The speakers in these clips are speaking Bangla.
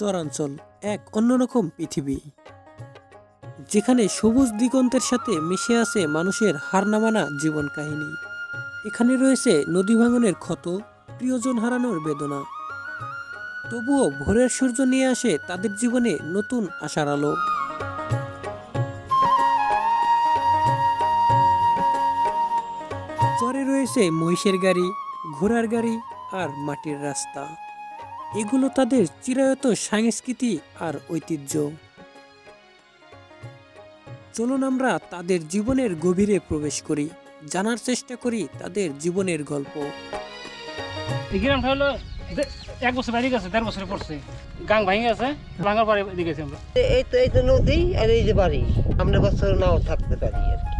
চরাঞ্চল এক অন্যরকম পৃথিবী, যেখানে সবুজ দিগন্তের সাথে মিশে আছে মানুষের হারনামানা জীবন কাহিনী। এখানে রয়েছে নদী ভাঙনের ক্ষত, প্রিয়জন হারানোর বেদনা। তবুও ভোরের সূর্য নিয়ে আসে তাদের জীবনে নতুন আশার আলো। চরে রয়েছে মহিষের গাড়ি, ঘোড়ার গাড়ি আর মাটির রাস্তা। এগুলো তাদের চিরায়ত সংস্কৃতি আর ঐতিহ্য। চলুন আমরা তাদের জীবনের গভীরে প্রবেশ করি জানার চেষ্টা করি তাদের জীবনের গল্প। গ্রামটা হলো এক বছর বাইরে গেছে দেড় বছরে পড়ছে। গাং ভাঙে গেছে ভাঙার পরে এদিকে গেছি আমরা। এই তো এই তো নদী আর এই যে বাড়ি। আমরা বছর নাও থাকতে পারি আর কি।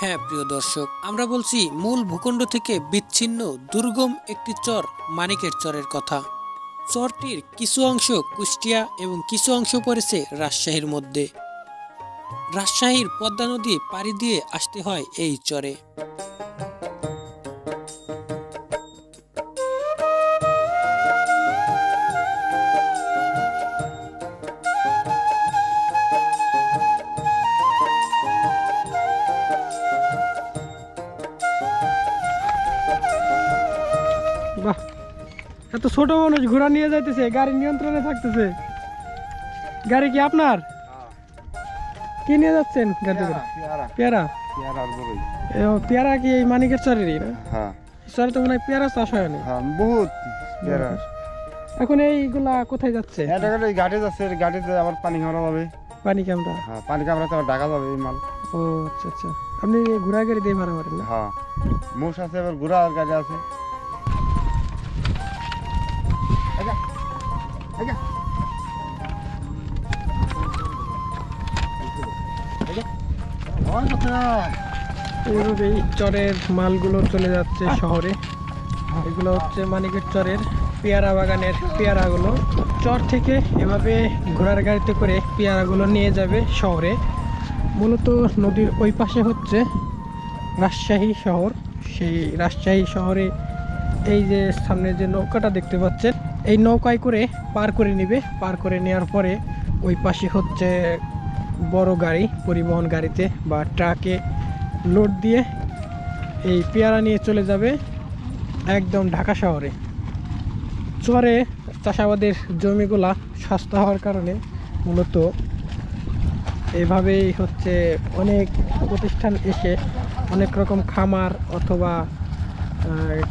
হ্যাঁ প্রিয় দর্শক আমরা বলছি মূল ভূখণ্ড থেকে বিচ্ছিন্ন দুর্গম একটি চর মানিকের চরের কথা। চরটির কিছু অংশ কুষ্টিয়া এবং কিছু অংশ পড়েছে রাজশাহীর মধ্যে। রাজশাহীর পদ্মা নদী পাড়ি দিয়ে আসতে হয় এই চরে। এত ছোট মানুষ ঘোড়া নিয়ে যাইতেছে গাড়ি নিয়ন্ত্রণে থাকতেছে। গাড়ি কি আপনার? কি নিয়ে যাচ্ছেন গাড়িতে পেয়ারা পেয়ারা। কি এই মানিকের চরেরই না? হ্যাঁ। চরে তো মনে হয় পেয়ারা চাষ হয় হ্যাঁ বহুত পেয়ারা। এখন এইগুলা কোথায় যাচ্ছে? এটা গাড়ি যাচ্ছে আবার পানি খাওয়া যাবে। পানি ক্যামরা হ্যাঁ পানি আবার ঢাকা যাবে এই মাল। ও আচ্ছা আচ্ছা। আপনি ঘোড়া গাড়ি দিয়ে ভাড়া মারেন হ্যাঁ। মোষ আছে আবার ঘোড়া আর গাড়ি আছে। ওই এইভাবে চরের মালগুলো চলে যাচ্ছে শহরে। এগুলো হচ্ছে মানিকের চরের পেয়ারা বাগানের পেয়ারাগুলো। চর থেকে এভাবে ঘোড়ার গাড়িতে করে পেয়ারাগুলো নিয়ে যাবে শহরে। মূলত নদীর ওই পাশে হচ্ছে রাজশাহী শহর। সেই রাজশাহী শহরে এই যে সামনে যে নৌকাটা দেখতে পাচ্ছেন, এই নৌকায় করে পার করে নেবে। পার করে নেওয়ার পরে ওই পাশে হচ্ছে বড় গাড়ি, পরিবহন গাড়িতে বা ট্রাকে লোড দিয়ে এই পেয়ারা নিয়ে চলে যাবে একদম ঢাকা শহরে। চরে চাষাবাদের জমিগুলা সস্তা হওয়ার কারণে মূলত এভাবেই হচ্ছে অনেক প্রতিষ্ঠান এসে অনেক রকম খামার অথবা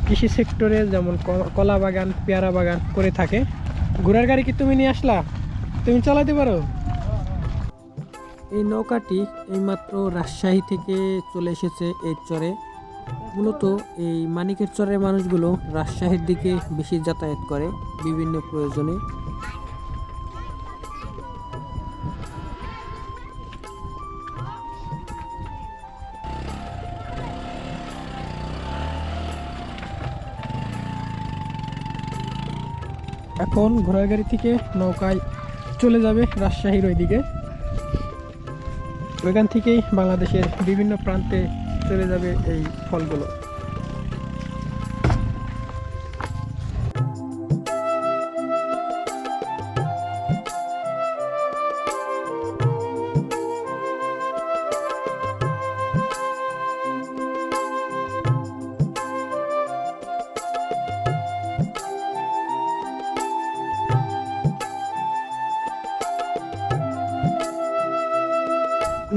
কৃষি সেক্টরে যেমন কলা বাগান, পেয়ারা বাগান করে থাকে। ঘোড়ার গাড়ি কি তুমি নিয়ে আসলা? তুমি চালাতে পারো? এই নৌকাটি এইমাত্র রাজশাহী থেকে চলে এসেছে এই চরে। মূলত এই মানিকের চরের মানুষগুলো রাজশাহীর দিকে বেশি যাতায়াত করে বিভিন্ন প্রয়োজনে। এখন ঘোড়ার গাড়ি থেকে নৌকায় চলে যাবে রাজশাহীর ওইদিকে। ওইখান থেকেই বাংলাদেশের বিভিন্ন প্রান্তে চলে যাবে এই ফলগুলো।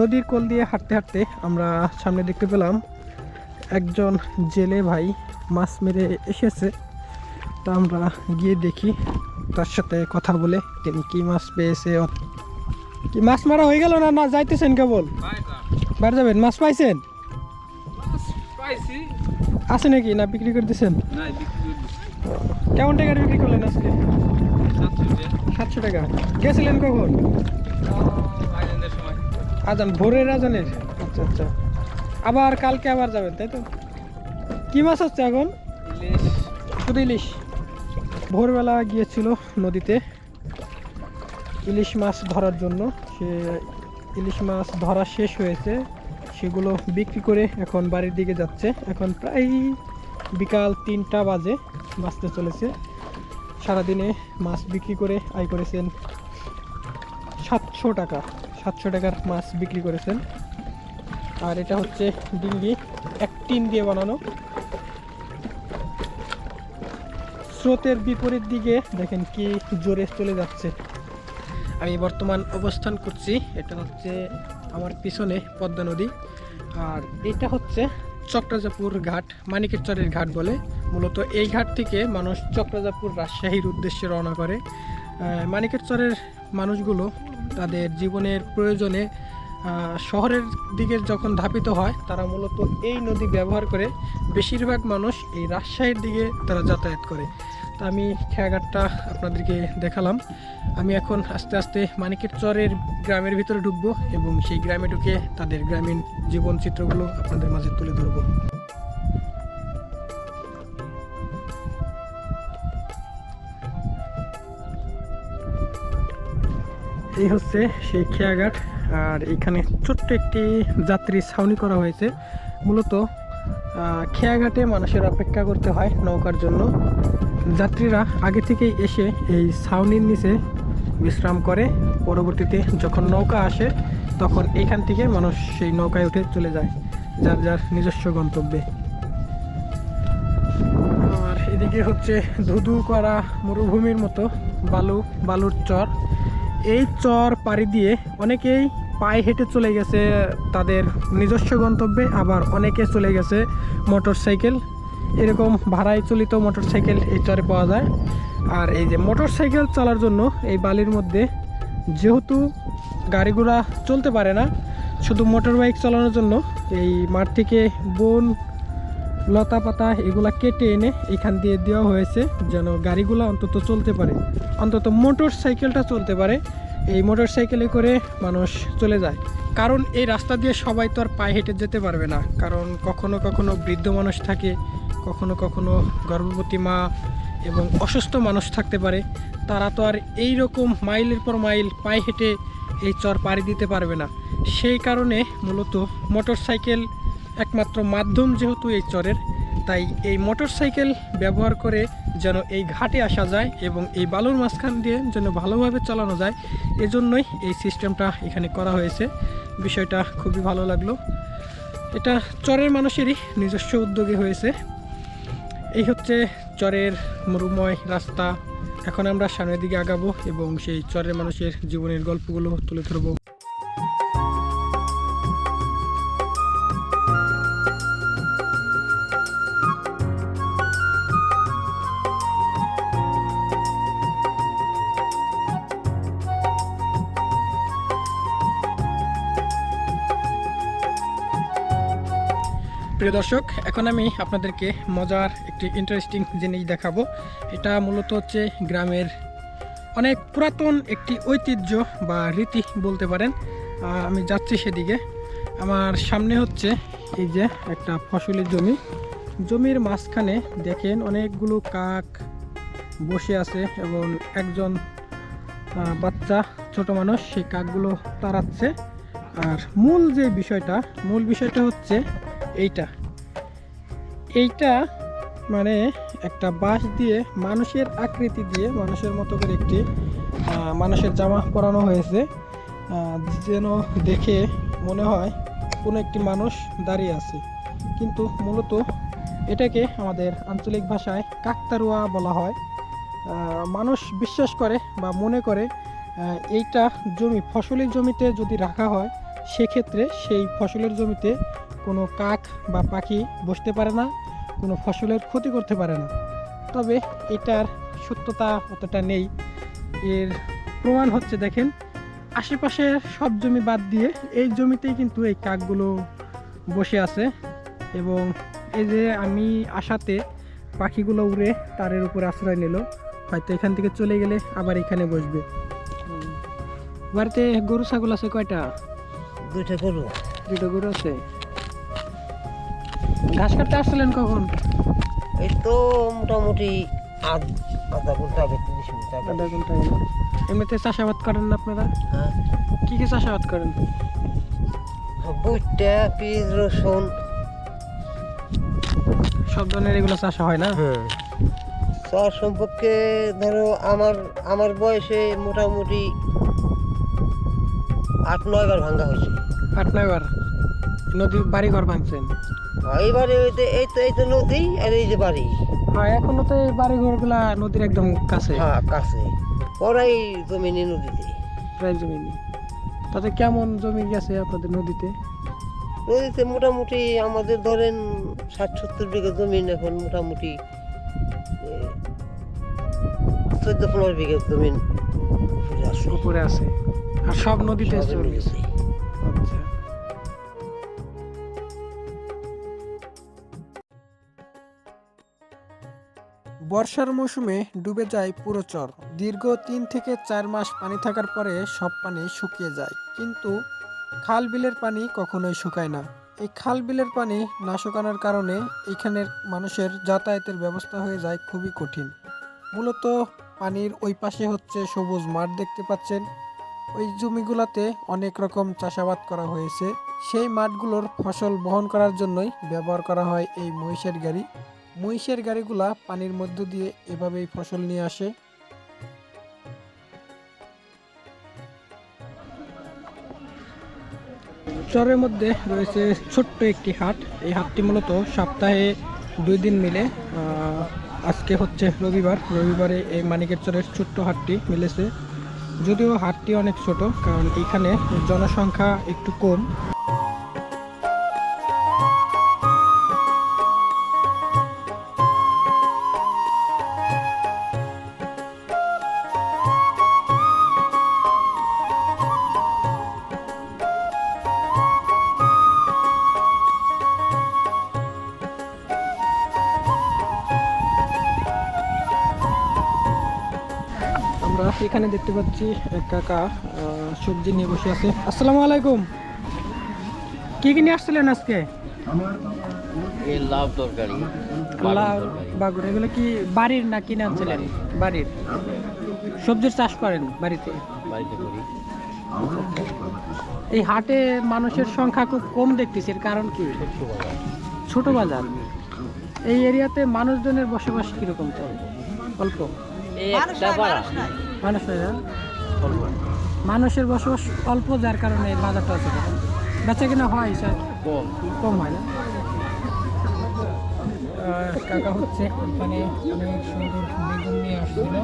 নদীর কোল দিয়ে হাঁটতে হাঁটতে আমরা সামনে দেখতে পেলাম একজন জেলে ভাই মাছ মেরে এসেছে। তা আমরা গিয়ে দেখি তার সাথে কথা বলে, তিনি কি মাছ পেয়েছে কি মাছ মারা হয়ে গেল না না যাইতেছেন কেবল? বাইরে যাবেন, মাছ পাইছেন? আছে নাকি না বিক্রি করে করতেছেন কেমন টাকার বিক্রি করলেন আজকে? সাতশো টাকা। গেছিলেন কখন? আজান ভোরের আজানের আচ্ছা আচ্ছা। আবার কালকে আবার যাবেন তাই তো? কি মাছ হচ্ছে এখন? শুধু ইলিশ। ভোরবেলা গিয়েছিল নদীতে ইলিশ মাছ ধরার জন্য। সে ইলিশ মাছ ধরা শেষ হয়েছে। সেগুলো বিক্রি করে এখন বাড়ির দিকে যাচ্ছে। এখন প্রায় বিকাল তিনটা বাজে বাঁচতে চলেছে। সারাদিনে মাছ বিক্রি করে আয় করেছেন সাতশো টাকা। সাতশো টাকার মাছ বিক্রি করেছেন। আর এটা হচ্ছে ডিঙ্গি, এক টিন দিয়ে বানানো। স্রোতের বিপরীত দিকে দেখেন কি জোরে চলে যাচ্ছে। আমি বর্তমান অবস্থান করছি, এটা হচ্ছে আমার পিছনে পদ্মা নদী। আর এটা হচ্ছে চক্রাজাপুর ঘাট মানিকের চরের ঘাট বলে। মূলত এই ঘাট থেকে মানুষ চক্রাজাপুর রাজশাহীর উদ্দেশ্যে রওনা করে। চরের মানুষগুলো তাদের জীবনের প্রয়োজনে শহরের দিকে যখন ধাপিত হয়, তারা মূলত এই নদী ব্যবহার করে বেশিরভাগ মানুষ এই রাজশাহীর দিকে তারা যাতায়াত করে। তা আমি খেয়াঘাটটা আপনাদেরকে দেখালাম। আমি এখন আস্তে আস্তে মানিকের চরের গ্রামের ভিতরে ঢুকবো এবং সেই গ্রামে ঢুকে তাদের গ্রামীণ জীবন চিত্রগুলো আপনাদের মাঝে তুলে ধরবো। এই হচ্ছে সেই খেয়াঘাট, আর এখানে ছোট্ট একটি যাত্রী ছাউনি করা হয়েছে। মূলত খেয়াঘাটে মানুষের অপেক্ষা করতে হয় নৌকার জন্য। যাত্রীরা আগে থেকেই এসে এই ছাউনির নিচে বিশ্রাম করে। পরবর্তীতে যখন নৌকা আসে, তখন এখান থেকে মানুষ সেই নৌকায় উঠে চলে যায়, যার যার নিজস্ব গন্তব্যে। আর এদিকে হচ্ছে ধুধু করা মরুভূমির মতো বালু, বালুর চর। এই চর পাড়ি দিয়ে অনেকেই পায়ে হেঁটে চলে গেছে, তাদের নিজস্ব গন্তব্যে আবার অনেকে চলে গেছে মোটর সাইকেল এরকম ভাড়ায় চলিত মোটর সাইকেল এই চরে পাওয়া যায়। আর এই যে মোটর সাইকেল চলার জন্য এই বালির মধ্যে যেহেতু গাড়িগুলা চলতে পারে না, শুধু মোটর বাইক চালানোর জন্য এই মাঠ থেকে বন লতা পাতা এগুলা কেটে এনে এখান দিয়ে দেওয়া হয়েছে যেন গাড়িগুলো অন্তত চলতে পারে। অন্তত মোটর সাইকেলটা চলতে পারে। এই মোটর সাইকেলে করে মানুষ চলে যায়। কারণ এই রাস্তা দিয়ে সবাই তো আর পায়ে হেঁটে যেতে পারবে না। কারণ কখনো কখনো বৃদ্ধ মানুষ থাকে, কখনো কখনো গর্ভবতী মা এবং অসুস্থ মানুষ থাকতে পারে। তারা তো আর এই রকম মাইলের পর মাইল পায়ে হেঁটে এই চর পাড়ি দিতে পারবে না। সেই কারণে মূলত মোটর সাইকেল একমাত্র মাধ্যম যেহেতু এই চরের, তাই এই মোটর সাইকেল ব্যবহার করে যেন এই ঘাটে আসা যায় এবং এই বালুর মাঝখান দিয়ে যেন ভালোভাবে চালানো যায়, এজন্যই এই সিস্টেমটা এখানে করা হয়েছে। বিষয়টা খুবই ভালো লাগল। এটা চরের মানুষেরই নিজস্ব উদ্যোগে হয়েছে। এই হচ্ছে চরের মরুময় রাস্তা। এখন আমরা সামনের দিকে আগাবো এবং সেই চরের মানুষের জীবনের গল্পগুলো তুলে ধরবো। দর্শক, এখন আমি আপনাদেরকে মজার একটি ইন্টারেস্টিং জিনিস দেখাবো। এটা মূলত হচ্ছে গ্রামের অনেক পুরাতন একটি ঐতিহ্য বা রীতি বলতে পারেন। আমি যাচ্ছি সেদিকে। আমার সামনে হচ্ছে এই যে একটা ফসলের জমি। জমির মাঝখানে দেখেন অনেকগুলো কাক বসে আছে এবং একজন বাচ্চা, ছোট মানুষ, সেই কাকগুলো তাড়াচ্ছে। আর মূল যে বিষয়টা, মূল বিষয়টা হচ্ছে এইটা। এইটা মানে একটা বাঁশ দিয়ে মানুষের আকৃতি দিয়ে মানুষের মতো করে একটি মানুষের জামা পরানো হয়েছে। যেন দেখে মনে হয় কোনো একটি মানুষ দাঁড়িয়ে আছে। কিন্তু মূলত এটাকে আমাদের আঞ্চলিক ভাষায় কাকতারুয়া বলা হয়। মানুষ বিশ্বাস করে বা মনে করে এইটা জমি, ফসলের জমিতে যদি রাখা হয়, সেক্ষেত্রে সেই ফসলের জমিতে কোনো কাক বা পাখি বসতে পারে না। কোনো ফসলের ক্ষতি করতে পারে না। তবে এটার সত্যতা অতটা নেই। এর প্রমাণ হচ্ছে দেখেন আশেপাশের সব জমি বাদ দিয়ে এই জমিতেই কিন্তু এই কাকগুলো বসে আছে এবং এই যে আমি আসাতে পাখিগুলো উড়ে তারের উপর আশ্রয় নিল হয়তো এখান থেকে চলে গেলে আবার এখানে বসবে। বাড়িতে গরু ছাগল আছে কয়টা? দুইটা গরু। দুটো গরু আছে? ঘাস কাটতে আসছিলেন কখন? এই তো মোটামুটি আধ আধা ঘণ্টা আগে তিরিশ মিনিট আগে। আধা ঘণ্টা হলো। এমনিতে চাষাবাদ করেন না আপনারা? হ্যাঁ। কি কি চাষাবাদ করেন? বুটটা পেঁয়াজ রসুন। সব ধরনের এগুলো চাষা হয় না? হ্যাঁ। চর সম্পর্কে ধরো আমার আমার বয়সে মোটামুটি আট নয় বার ভাঙ্গা হয়েছে। আট নয় বার? নদী বাড়ি ঘর ভাঙছেন? এইবারে এই তো এই তো নদী আর এই যে বাড়ি। হ্যাঁ এখনও তো এই বাড়ি ঘরগুলা নদীর একদম কাছে। হ্যাঁ কাছে। ওরাই নদীতে। প্রায় জমি তাতে কেমন জমি গেছে আপনাদের নদীতে? নদীতে মোটামুটি আমাদের ধরেন ষাট সত্তর বিঘা জমিন এখন মোটামুটি চোদ্দ পনেরো বিঘা জমিন উপরে আছে। আর সব নদীতে চলে গেছে। বর্ষার মৌসুমে ডুবে যায় পুরো চর। দীর্ঘ তিন থেকে চার মাস পানি থাকার পরে সব পানি শুকিয়ে যায়। কিন্তু খাল বিলের পানি কখনোই শুকায় না। এই খাল বিলের পানি না শুকানোর কারণে এখানের মানুষের যাতায়াতের ব্যবস্থা হয়ে যায় খুবই কঠিন। মূলত পানির ওই পাশে হচ্ছে সবুজ মাঠ দেখতে পাচ্ছেন। ওই জমিগুলোতে অনেক রকম চাষাবাদ করা হয়েছে। সেই মাঠগুলোর ফসল বহন করার জন্যই ব্যবহার করা হয় এই মহিষের গাড়ি। মহিষের গাড়িগুলা পানির মধ্য দিয়ে এভাবেই ফসল নিয়ে আসে। চরের মধ্যে রয়েছে ছোট্ট একটি হাট। এই হাটটি মূলত সপ্তাহে দুই দিন মিলে আজকে হচ্ছে রবিবার। রবিবারে এই মানিকের চরের ছোট্ট হাটটি মিলেছে। যদিও হাটটি অনেক ছোট, কারণ এখানে জনসংখ্যা একটু কম। দেখতে পাচ্ছি এক কাকা সবজি নিয়ে বসে আছে। আসসালামু আলাইকুম। কি কি নিয়ে আসছিলেন আজকে? লাভ তরকারি লাউ বাগুন এগুলো কি বাড়ির না কিনে আনছিলেন? বাড়ির। সবজির চাষ করেন বাড়িতে? বাড়িতে করি। এই হাটে মানুষের সংখ্যা খুব কম দেখতেছি এর কারণ কি? ছোট বাজার। এই এরিয়াতে মানুষজনের বসবাস কীরকম চলে অল্প? একটা পাড়া মানুষ নাই মানুষের বসবাস অল্প যার কারণে এই বাজারটা আছে। বেচা কিনা হয় স্যার? কম। কম হয় না। কাকা হচ্ছে এখানে অনেক সুন্দর বেগুন নিয়ে আসছিল।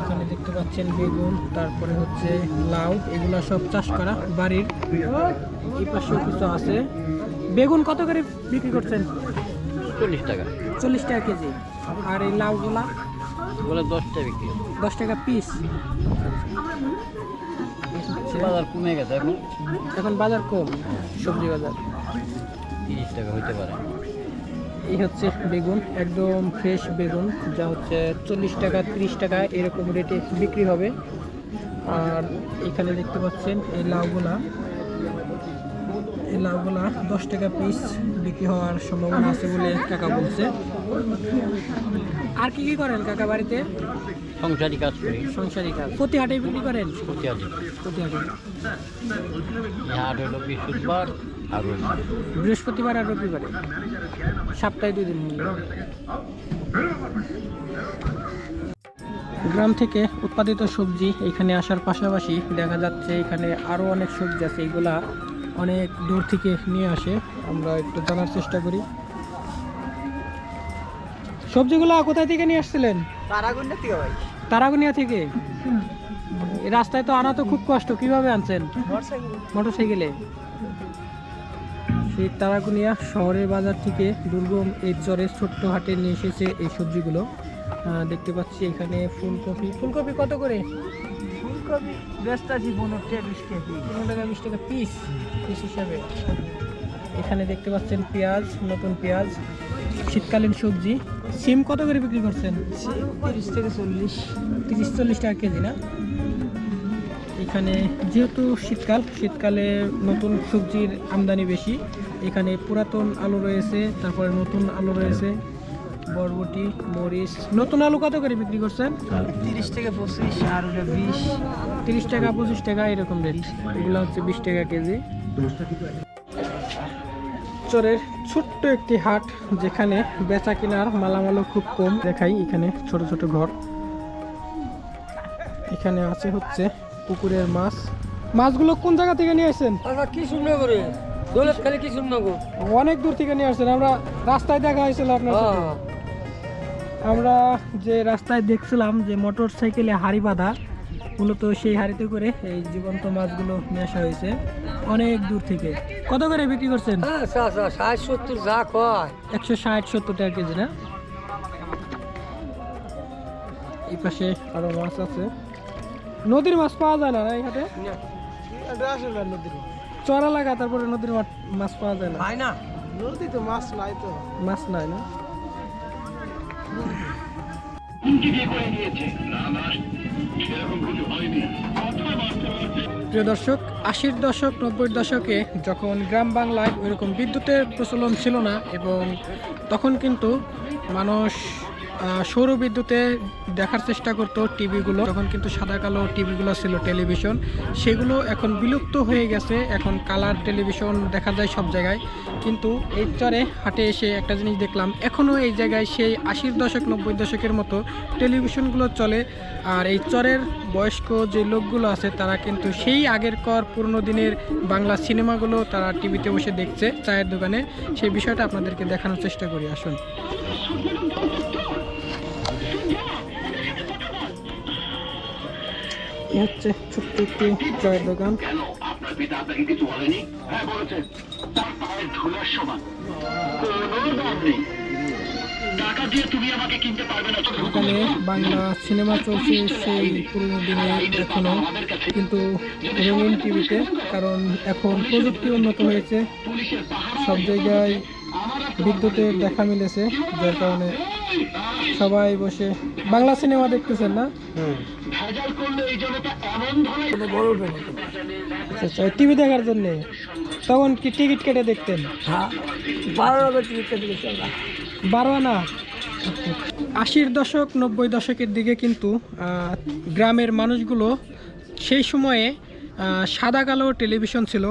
এখানে দেখতে পাচ্ছেন বেগুন তারপরে হচ্ছে লাউ এগুলো সব চাষ করা বাড়ির। এই পাশেও কিছু আছে। বেগুন কত করে বিক্রি করছেন? চল্লিশ টাকা। চল্লিশ টাকা কেজি। আর এই লাউগুলা? বলে দশটা বিক্রি। হয়। দশ টাকা পিস বাজার কমে গেছে এখন। এখন বাজার কম সবজি বাজার। তিরিশ টাকা হইতে পারে। এই হচ্ছে বেগুন একদম ফ্রেশ বেগুন যা হচ্ছে চল্লিশ টাকা ত্রিশ টাকা এরকম রেটে বিক্রি হবে। আর এখানে দেখতে পাচ্ছেন এই লাউগুলা। এই লাউগুলা দশ টাকা পিস বিক্রি হওয়ার সম্ভাবনা আছে বলে কাকা বলছে। আর কি কি করেন কাকা বাড়িতে? সংসারী কাজ করি। সংসারী কাজ। প্রতি হাটে বিক্রি করেন? প্রতি হাটে প্রতি হাটে হাট হলো বৃহস্পতিবার আর বৃহস্পতিবার আর রবিবারে? সপ্তাহে দুই দিন। গ্রাম থেকে উৎপাদিত সবজি এখানে আসার পাশাপাশি দেখা যাচ্ছে এখানে আরও অনেক সবজি আছে। এগুলা অনেক দূর থেকে নিয়ে আসে। আমরা একটু জানার চেষ্টা করি। সবজিগুলা কোথায় থেকে নিয়ে আসছিলেন? তারাগুনিয়া থেকে? এই রাস্তায় তো আনা তো খুব কষ্ট কীভাবে আনছেন? মোটরসাইকেলে। সেই তারাকুনিয়া শহরের বাজার থেকে দুর্গম এই চরের ছোট্ট হাটে নিয়ে এসেছে এই সবজিগুলো। আহ, দেখতে পাচ্ছি এখানে ফুলকপি। ফুলকপি কত করে? ফুলকপি বেস্তাছি পনেরো টাকা বিশ কেজি। পনেরো টাকা বিশ টাকা পিস পিস হিসাবে। এখানে দেখতে পাচ্ছেন পেঁয়াজ নতুন পেঁয়াজ। শীতকালীন সবজি সিম কত করে বিক্রি করছেন? তিরিশ থেকে চল্লিশ। তিরিশ চল্লিশ টাকা কেজি না? এখানে যেহেতু শীতকাল শীতকালে নতুন সবজির আমদানি বেশি এখানে পুরাতন আলু রয়েছে তারপরে নতুন আলু রয়েছে বরবটি মরিচ। নতুন আলু কত করে বিক্রি করছেন? তিরিশ টাকা পঁচিশ আর বিশ। তিরিশ টাকা পঁচিশ টাকা এরকম রেট এগুলো হচ্ছে বিশ টাকা কেজি। চরের ছোট্ট একটি হাট যেখানে বেচা কেনার মালামালও খুব কম দেখাই এখানে ছোট ছোট ঘর। এখানে আছে হচ্ছে পুকুরের মাছ। মাছগুলো কোন জায়গা থেকে নিয়ে আসছেন? কি সুন্দর করে কি গো অনেক দূর থেকে নিয়ে আসছেন। আমরা রাস্তায় দেখা হয়েছিল আপনার সাথে। হ্যাঁ। আমরা যে রাস্তায় দেখছিলাম যে মোটর সাইকেলে হাড়ি বাঁধা। মূলত সেই হাড়িতে করে এই জীবন্ত মাছগুলো নিয়ে আসা হয়েছে অনেক দূর থেকে। কত করে বিক্রি করছেন? হ্যাঁ ষাট সত্তর যা কয়। একশো ষাট সত্তর টাকা কেজি না? এই পাশে আরও মাছ আছে। নদীর মাছ পাওয়া যায় না না এই হাটে? চড়া লাগা তারপরে নদীর মাছ- মাছ পাওয়া যায় না। হয় না। নদীতে মাছ নাই তো। মাছ নাই না প্রিয় দর্শক, আশির দশক নব্বই দশকে যখন গ্রাম বাংলায় ওইরকম বিদ্যুতের প্রচলন ছিল না এবং তখন কিন্তু মানুষ সৌর বিদ্যুতে দেখার চেষ্টা করতো টিভিগুলো। তখন কিন্তু সাদা কালো টিভিগুলো ছিল, টেলিভিশন। সেগুলো এখন বিলুপ্ত হয়ে গেছে। এখন কালার টেলিভিশন দেখা যায় সব জায়গায়। কিন্তু এই চরে হাটে এসে একটা জিনিস দেখলাম এখনও এই জায়গায় সেই আশির দশক, নব্বই দশকের মতো টেলিভিশনগুলো চলে। আর এই চরের বয়স্ক যে লোকগুলো আছে, তারা কিন্তু সেই আগের কর পুরনো দিনের বাংলা সিনেমাগুলো তারা টিভিতে বসে দেখছে চায়ের দোকানে। সেই বিষয়টা আপনাদেরকে দেখানোর চেষ্টা করি, আসুন। হচ্ছে ছোট্ট একটি চায়ের দোকান এখানে বাংলা সিনেমা চলছে সেই পুরোনো দিনে এখনও, কিন্তু রঙিন টিভিতে কারণ এখন প্রযুক্তি উন্নত হয়েছে। সব জায়গায় বিদ্যুতের দেখা মিলেছে যার কারণে সবাই বসে বাংলা সিনেমা দেখতেছেন না? আচ্ছা আচ্ছা টিভি দেখার জন্য তখন কি টিকিট কেটে দেখতেন? হ্যাঁ বারো আনা আশির দশক নব্বই দশকের দিকে কিন্তু গ্রামের মানুষগুলো সেই সময়ে সাদা কালো টেলিভিশন ছিল।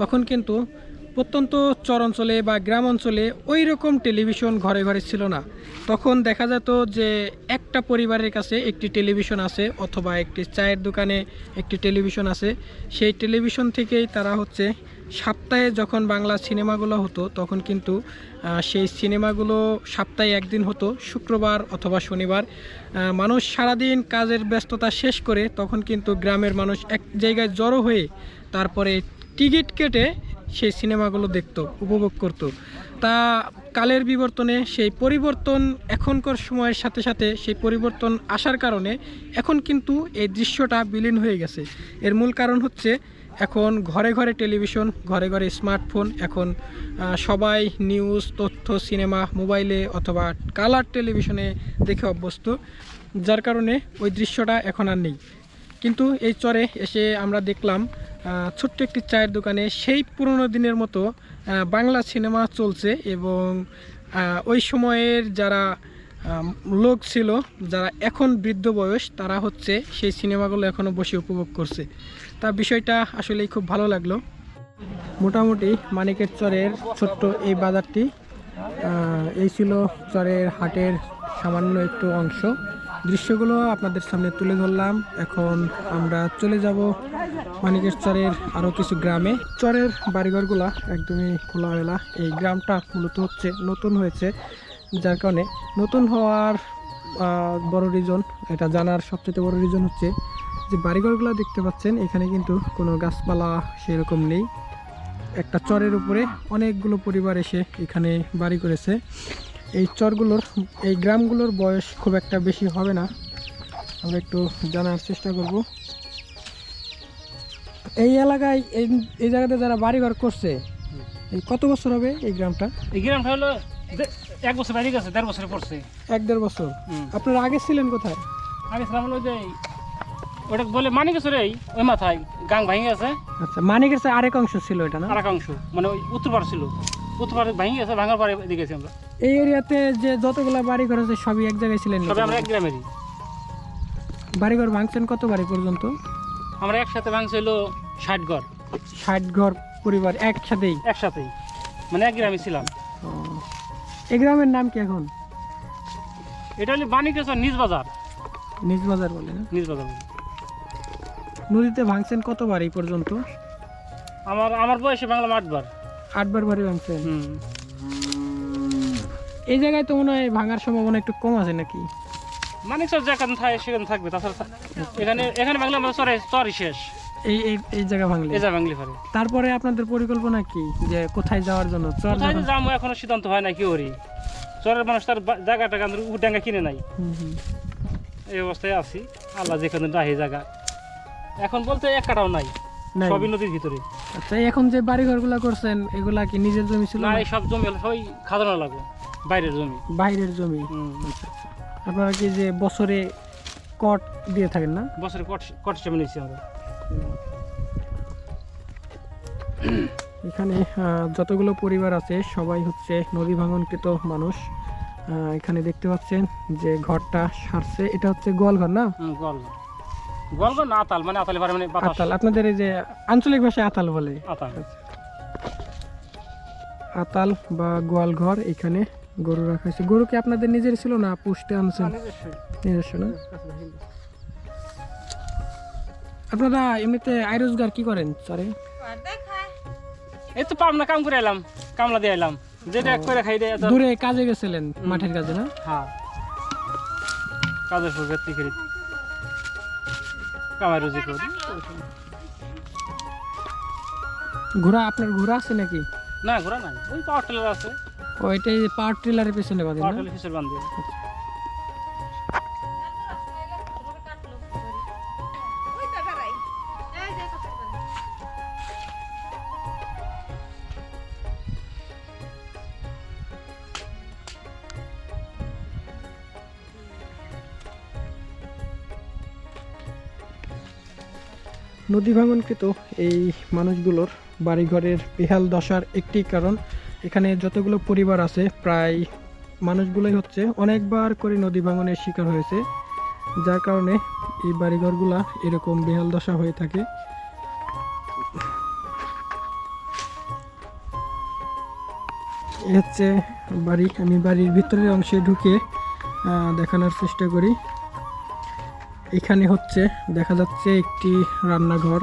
তখন কিন্তু প্রত্যন্ত চর অঞ্চলে বা গ্রাম অঞ্চলে ওই রকম টেলিভিশন ঘরে ঘরে ছিল না। তখন দেখা যেত যে একটা পরিবারের কাছে একটি টেলিভিশন আছে অথবা একটি চায়ের দোকানে একটি টেলিভিশন আছে। সেই টেলিভিশন থেকেই তারা হচ্ছে সপ্তাহে যখন বাংলা সিনেমাগুলো হতো তখন কিন্তু সেই সিনেমাগুলো সপ্তাহে একদিন হতো, শুক্রবার অথবা শনিবার। মানুষ সারাদিন কাজের ব্যস্ততা শেষ করে তখন কিন্তু গ্রামের মানুষ এক জায়গায় জড়ো হয়ে তারপরে টিকিট কেটে সেই সিনেমাগুলো দেখতো, উপভোগ করত। তা কালের বিবর্তনে সেই পরিবর্তন এখনকার সময়ের সাথে সাথে সেই পরিবর্তন আসার কারণে এখন কিন্তু এই দৃশ্যটা বিলীন হয়ে গেছে। এর মূল কারণ হচ্ছে এখন ঘরে ঘরে টেলিভিশন, ঘরে ঘরে স্মার্টফোন, এখন সবাই নিউজ, তথ্য, সিনেমা, মোবাইলে অথবা কালার টেলিভিশনে দেখে অভ্যস্ত। যার কারণে ওই দৃশ্যটা এখন আর নেই। কিন্তু এই চরে এসে আমরা দেখলাম ছোট্ট একটি চায়ের দোকানে সেই পুরনো দিনের মতো বাংলা সিনেমা চলছে এবং ওই সময়ের যারা লোক ছিল, যারা এখন বৃদ্ধ বয়স, তারা হচ্ছে সেই সিনেমাগুলো এখনও বসে উপভোগ করছে। তা বিষয়টা আসলেই খুব ভালো লাগল। মোটামুটি মানিকের চরের ছোট্ট এই বাজারটি এই ছিল চরের হাটের সামান্য একটু অংশ। দৃশ্যগুলো আপনাদের সামনে তুলে ধরলাম। এখন আমরা চলে যাব মানিকের চরের আরও কিছু গ্রামে। চরের বাড়িঘরগুলা একদমই খোলামেলা। এই গ্রামটা মূলত হচ্ছে নতুন হয়েছে। যার কারণে নতুন হওয়ার বড় রিজন এটা জানার সবচেয়ে বড় রিজন হচ্ছে যে বাড়িঘরগুলো দেখতে পাচ্ছেন, এখানে কিন্তু কোনো গাছপালা সেরকম নেই। একটা চরের উপরে অনেকগুলো পরিবার এসে এখানে বাড়ি করেছে। এই চরগুলোর এই গ্রামগুলোর বয়স খুব একটা বেশি হবে না। আমরা একটু জানার চেষ্টা করব। এই এলাকায় এই এই জায়গাতে যারা বাড়িঘর করছে এই কত বছর হবে এই গ্রামটা? এই গ্রামটা হলো এক বছর বাইরে গেছে দেড় বছরে পড়ছে। এক দেড় বছর। আপনারা আগে ছিলেন কোথায়? আগে ছিলাম হলো যে ওটা বলে মানে গেছে রে ওই মাথায় গাং ভেঙে গেছে। আচ্ছা মানিকের চেয়ে আরেক অংশ ছিল এটা না? আরেক অংশ মানে ওই উত্তর পাড় ছিল। উত্তর পাড়ে ভেঙে গেছে ভাঙার পরে এদিকে গেছি আমরা। এই এরিয়াতে যে যতগুলা বাড়ি ঘর আছে সবই এক জায়গায় ছিলেন আমরা এক গ্রামেরই। বাড়িঘর ভাঙছেন কত বাড়ি পর্যন্ত? আমরা একসাথে ভাঙছে হলো ষাট ঘর। ষাট ঘর পরিবার একসাথেই? একসাথেই। মানে এক গ্রামে ছিলাম। এই গ্রামের নাম কি এখন? এটা হলো বাণিজ্যচর নিজ বাজার। নিজ বাজার বলে না? নিজ বাজার বলে। নদীতে ভাঙছেন কতবার এই পর্যন্ত? আমার আমার বয়সে বাংলা আটবার আটবার বারে ভাঙছেন? এই জায়গায় তো মনে হয় ভাঙার সম্ভাবনা একটু কম আছে নাকি? মানিকচর যেখানে থাকে সেখানে থাকবে। তাছাড়া এখানে এখানে বাংলা আমরা চরে চরই শেষ। এই এই এই জায়গা ভাঙলে? এ যা বাংলি পারে। তারপরে আপনাদের পরিকল্পনা কি? যে কোথায় যাওয়ার জন্য? চর কোথায় যাব এখনও সিদ্ধান্ত হয় না কি করি? চরের মানুষ তার জায়গাটা কান্দ উডাঙ্গা কিনে নাই। এই অবস্থায় আছি। আল্লাহ যেখানে রাহে জায়গা। এখন বলতে এক কাটাও নাই। সবই নদীর ভিতরে। আচ্ছা এখন যে বাড়ি ঘরগুলা করছেন এগুলা কি নিজের জমি ছিল না? এই সব জমি সবাই লাগো বাইরের জমি। বাইরের জমি। আপনারা কি যে বছরে কট দিয়ে থাকেন না? বছরে কট কট জমি নিয়েছি আমরা। এখানে যতগুলো পরিবার আছে সবাই হচ্ছে নদী ভাঙনকৃত মানুষ। আহ, এখানে দেখতে পাচ্ছেন যে ঘরটা সারছে। এটা হচ্ছে গোয়ালঘর না? হুম, না আতাল মানে আতালে পারে মানে বাতাস। আতাল আপনাদের এই যে আঞ্চলিক ভাষায় আতাল বলে। আতাল। আতাল বা গোয়াল ঘর এখানে গরু রাখা হয়েছে। গরু কি আপনাদের নিজের ছিল না পুষতে আনছেন? নিজস্ব। না? আপনারা এমনিতে আয় রোজগার কি করেন চরে এই তো পাবনা কাম করে এলাম কামলা দিয়ে এলাম। যেটা করে খাই দূরে কাজে গেছিলেন মাঠের কাজে না? হ্যাঁ। কাজের করি। কামাই রুজি করি। ঘোড়া আপনার ঘোড়া আছে নাকি? না ঘোড়া নাই। ওই পাওয়ার টেলার আছে। ওইটাই পাওয়ার ট্রিলারের পেছনে বাঁধে পাওয়ার টেলার হিসেবে বান্ধে নদী ভাঙনকৃত এই মানুষগুলোর বাড়িঘরের বেহাল দশার একটি কারণ। এখানে যতগুলো পরিবার আছে, প্রায় মানুষগুলোই হচ্ছে অনেকবার করে নদী ভাঙনের শিকার হয়েছে। যার কারণে এই বাড়িঘরগুলা এরকম বেহাল দশা হয়ে থাকে। এ হচ্ছে বাড়ি। আমি বাড়ির ভিতরের অংশে ঢুকে দেখানোর চেষ্টা করি। এখানে হচ্ছে, দেখা যাচ্ছে একটি রান্নাঘর।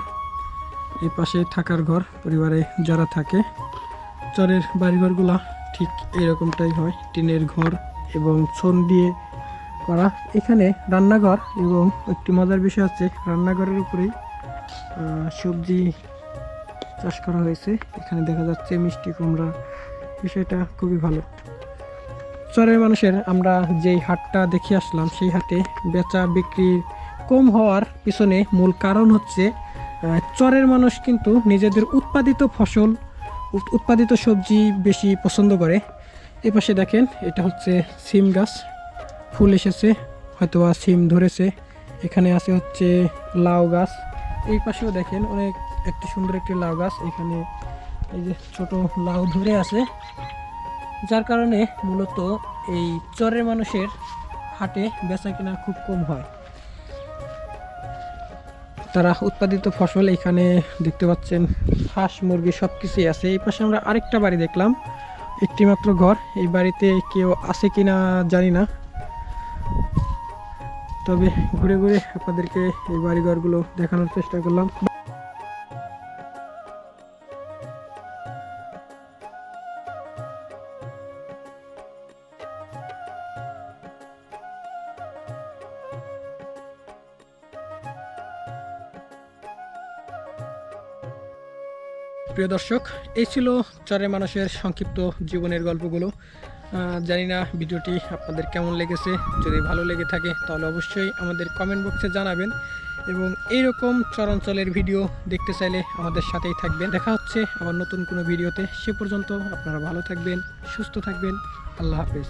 এই পাশে থাকার ঘর, পরিবারে যারা থাকে, চরের বাড়িঘরগুলা ঠিক এরকমটাই হয়। টিনের ঘর এবং ছন দিয়ে করা। এখানে রান্নাঘর এবং একটি মজার বিষয় হচ্ছে, রান্নাঘরের উপরেই সবজি চাষ করা হয়েছে। এখানে দেখা যাচ্ছে মিষ্টি কুমড়া। বিষয়টা খুবই ভালো। চরের মানুষের আমরা যেই হাটটা দেখে আসলাম, সেই হাটে বেচা বিক্রি কম হওয়ার পিছনে মূল কারণ হচ্ছে চরের মানুষ কিন্তু নিজেদের উৎপাদিত ফসল উৎপাদিত সবজি বেশি পছন্দ করে। এ পাশে দেখেন, এটা হচ্ছে সিম গাছ। ফুল এসেছে, হয়তোবা সিম ধরেছে। এখানে আছে হচ্ছে লাউ গাছ। এই পাশেও দেখেন, অনেক একটি সুন্দর একটি লাউ গাছ। এখানে এই যে ছোট লাউ ধরে আছে। যার কারণে মূলত এই চরের মানুষের হাটে বেচা কিনা খুব কম হয়। তারা উৎপাদিত ফসল এখানে দেখতে পাচ্ছেন, হাঁস, মুরগি সব কিছুই আছে। এই পাশে আমরা আরেকটা বাড়ি দেখলাম একটি মাত্র ঘর। এই বাড়িতে কেউ আছে কিনা জানি না। তবে ঘুরে ঘুরে আপনাদেরকে এই বাড়ি ঘরগুলো দেখানোর চেষ্টা করলাম। প্রিয় দর্শক, এই ছিল চরের মানুষের সংক্ষিপ্ত জীবনের গল্পগুলো। জানি না ভিডিওটি আপনাদের কেমন লেগেছে। যদি ভালো লেগে থাকে, তাহলে অবশ্যই আমাদের কমেন্ট বক্সে জানাবেন এবং এইরকম চরাঞ্চলের ভিডিও দেখতে চাইলে আমাদের সাথেই থাকবেন। দেখা হচ্ছে আবার নতুন কোনো ভিডিওতে সে পর্যন্ত আপনারা ভালো থাকবেন, সুস্থ থাকবেন। আল্লাহ হাফেজ।